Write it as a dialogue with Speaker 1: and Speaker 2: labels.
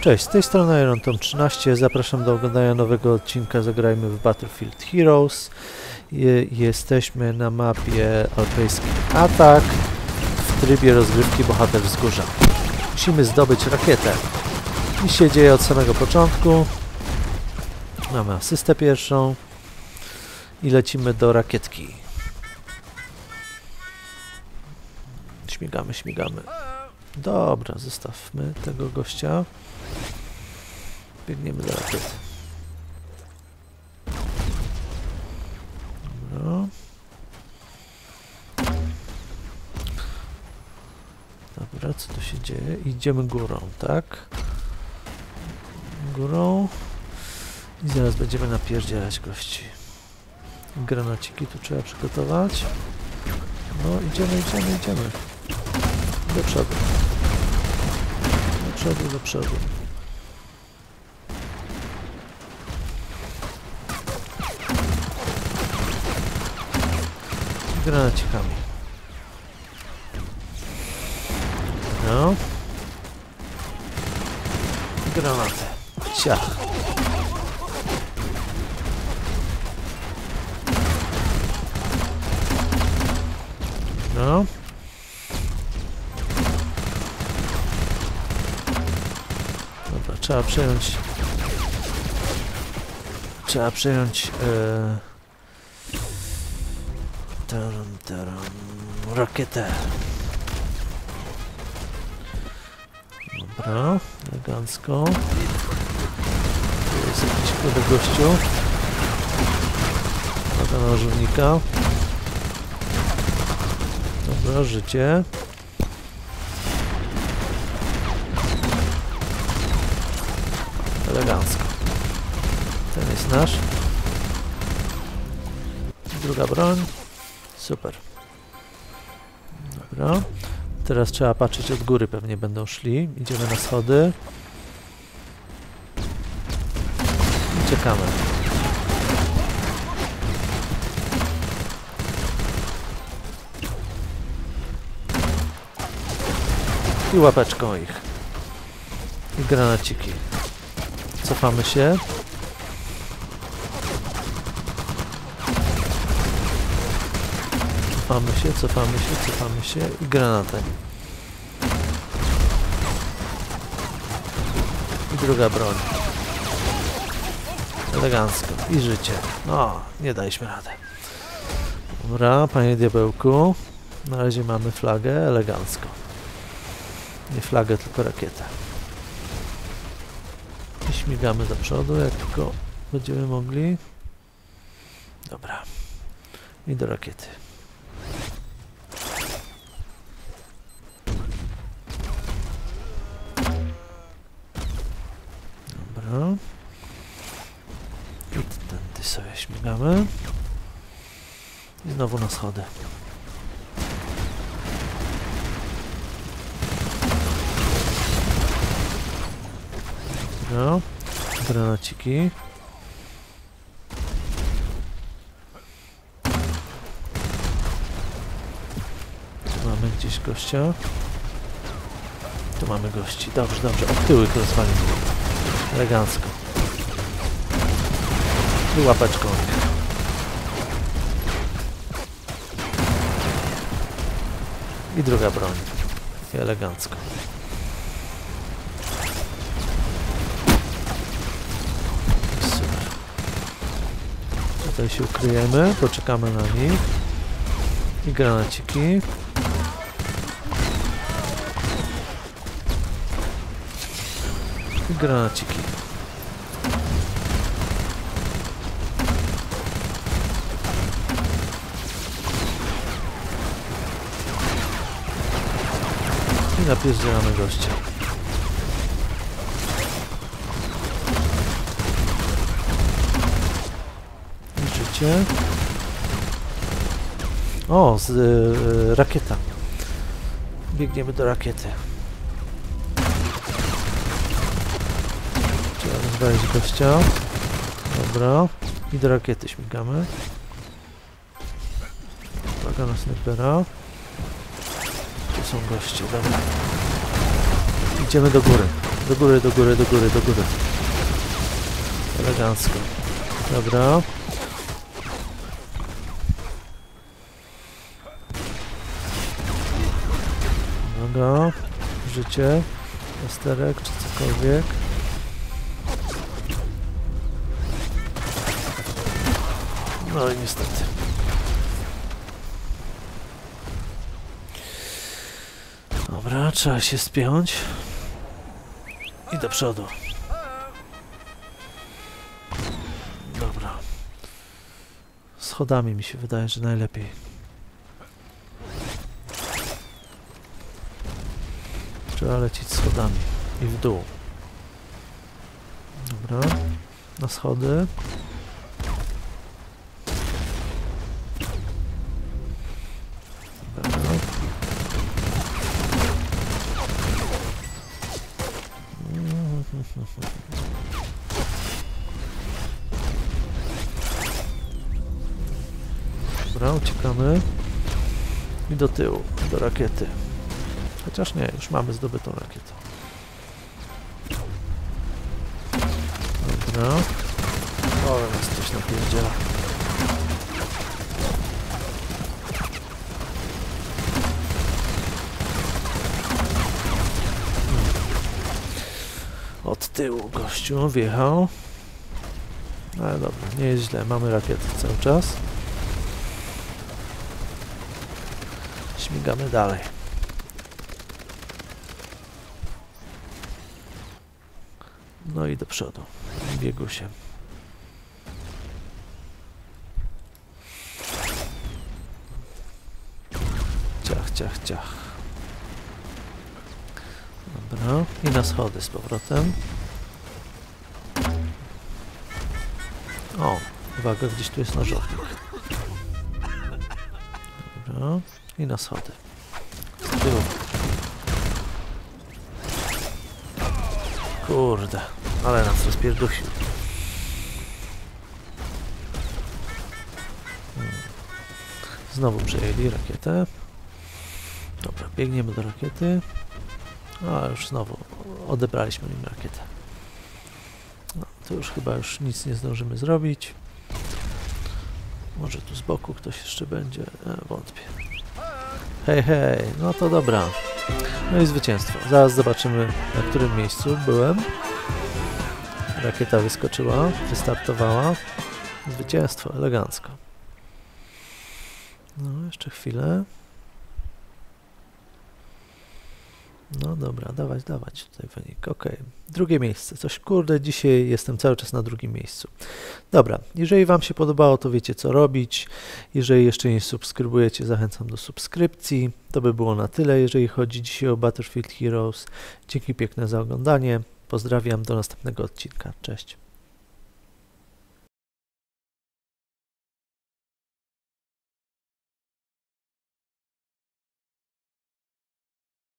Speaker 1: Cześć, z tej strony Iron Tom 13. Zapraszam do oglądania nowego odcinka Zagrajmy w Battlefield Heroes. Je, jesteśmy na mapie alpejski Atak w trybie rozgrywki Bohater Wzgórza. Musimy zdobyć rakietę. I się dzieje od samego początku. Mamy asystę pierwszą i lecimy do rakietki. Śmigamy, śmigamy. Dobra, zostawmy tego gościa. Biegniemy do rakiety. Dobra. Dobra, co tu się dzieje? Idziemy górą, tak? Górą. I zaraz będziemy napierdzielać gości. Granaciki tu trzeba przygotować. No, idziemy, idziemy, idziemy. Do przodu. Przodu, do przodu. Granacikami. No. Granaty. Ciach. No. Dobra, trzeba przejąć... Trzeba przejąć... E, taran, taran, rakietę. Dobra, elegancko. Tu jest jakiś kurde gościu. Uwaga na. Dobra, życie. Elegancko. Ten jest nasz. Druga broń. Super. Dobra. Teraz trzeba patrzeć od góry, pewnie będą szli. Idziemy na schody. I czekamy. I łapeczką ich. I granaciki. Cofamy się. Cofamy się, cofamy się, cofamy się i granatem. I druga broń. Elegancko. I życie. No, nie daliśmy radę. Dobra, panie diabełku. Na razie mamy flagę, elegancko. Nie flagę, tylko rakietę. I śmigamy do przodu, jak tylko będziemy mogli. Dobra. I do rakiety. Dobra. I tędy sobie śmigamy. I znowu na schody. No, granaciki. Tu mamy gdzieś gościa. Tu mamy gości. Dobrze, dobrze. Od tyłek rozwalimy. Elegancko. I łapeczką. I druga broń. I elegancko. Tutaj się ukryjemy, poczekamy na nich. I granaciki. I granaciki. I napierdzielamy gościa. O, z, y, rakieta. Biegniemy do rakiety. Trzeba rozwalić gościa. Dobra. I do rakiety śmigamy. Uwaga na snajpera. Tu są goście, dobra. Idziemy do góry. Do góry, do góry, do góry, do góry. Elegancko. Dobra. Dobra. Życie. Plasterek czy cokolwiek. No i niestety. Dobra, trzeba się spiąć. I do przodu. Dobra. Schodami mi się wydaje, że najlepiej. Trzeba lecieć schodami i w dół. Dobra. Na schody. Dobra. Uciekamy. I do tyłu, do rakiety. Chociaż nie, już mamy zdobytą rakietę. Dobra. O, jest coś napierdziela. Od tyłu gościu wjechał. Ale dobra, nie jest źle, mamy rakietę cały czas. Śmigamy dalej. No i do przodu. Biegu się. Ciach, ciach, ciach. Dobra. I na schody z powrotem. O, uwaga, gdzieś tu jest nożownik. Dobra. I na schody. Z tyłu. Kurde, ale nas rozpierduchił. Hmm. Znowu przejęli rakietę. Dobra, biegniemy do rakiety. A, już znowu odebraliśmy im rakietę. No, to już chyba już nic nie zdążymy zrobić. Może tu z boku ktoś jeszcze będzie? E, wątpię. Hej, hej, no to dobra. No i zwycięstwo. Zaraz zobaczymy, na którym miejscu byłem. Rakieta wyskoczyła, wystartowała. Zwycięstwo, elegancko. No, jeszcze chwilę. No dobra, dawać, dawać tutaj wynik. Ok, drugie miejsce. Coś kurde, dzisiaj jestem cały czas na drugim miejscu. Dobra, jeżeli Wam się podobało, to wiecie co robić. Jeżeli jeszcze nie subskrybujecie, zachęcam do subskrypcji. To by było na tyle, jeżeli chodzi dzisiaj o Battlefield Heroes. Dzięki piękne za oglądanie. Pozdrawiam, do następnego odcinka. Cześć.